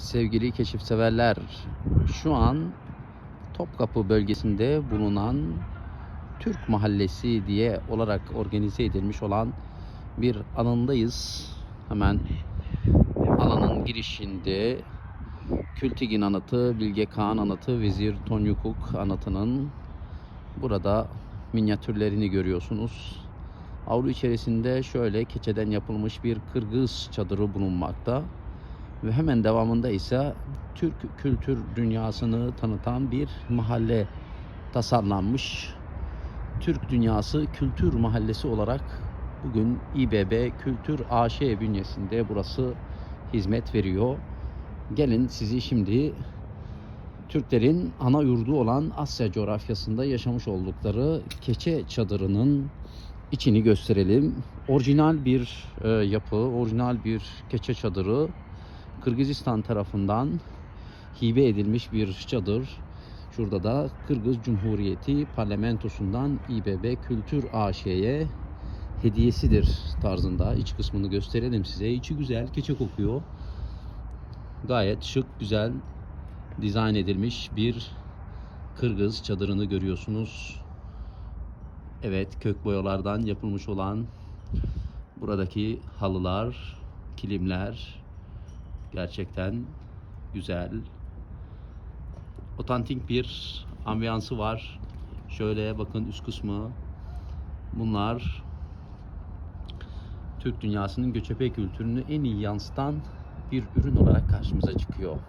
sevgili keşifseverler. Şu an Topkapı bölgesinde bulunan Türk Mahallesi diye olarak organize edilmiş olan bir alandayız. Hemen alanın girişinde Kültigin anıtı, Bilge Kağan anıtı, Vezir Tonyukuk anıtının burada minyatürlerini görüyorsunuz. Avlu içerisinde şöyle keçeden yapılmış bir Kırgız çadırı bulunmakta. Ve hemen devamında ise Türk kültür dünyasını tanıtan bir mahalle tasarlanmış. Türk Dünyası Kültür Mahallesi olarak bugün İBB Kültür AŞ bünyesinde burası hizmet veriyor. Gelin sizi şimdi Türklerin ana yurdu olan Asya coğrafyasında yaşamış oldukları keçe çadırının içini gösterelim. Orijinal bir e, yapı, orijinal bir keçe çadırı. Kırgızistan tarafından hibe edilmiş bir çadır. Şurada da Kırgız Cumhuriyeti parlamentosundan İBB Kültür AŞ'ye hediyesidir tarzında. İç kısmını gösterelim size. İçi güzel, keçe kokuyor. Gayet şık, güzel dizayn edilmiş bir Kırgız çadırını görüyorsunuz. Evet, kök boyalardan yapılmış olan buradaki halılar, kilimler gerçekten güzel. Otantik bir ambiyansı var. Şöyle bakın üst kısmı. Bunlar Türk dünyasının göçebe kültürünü en iyi yansıtan bir ürün olarak karşımıza çıkıyor.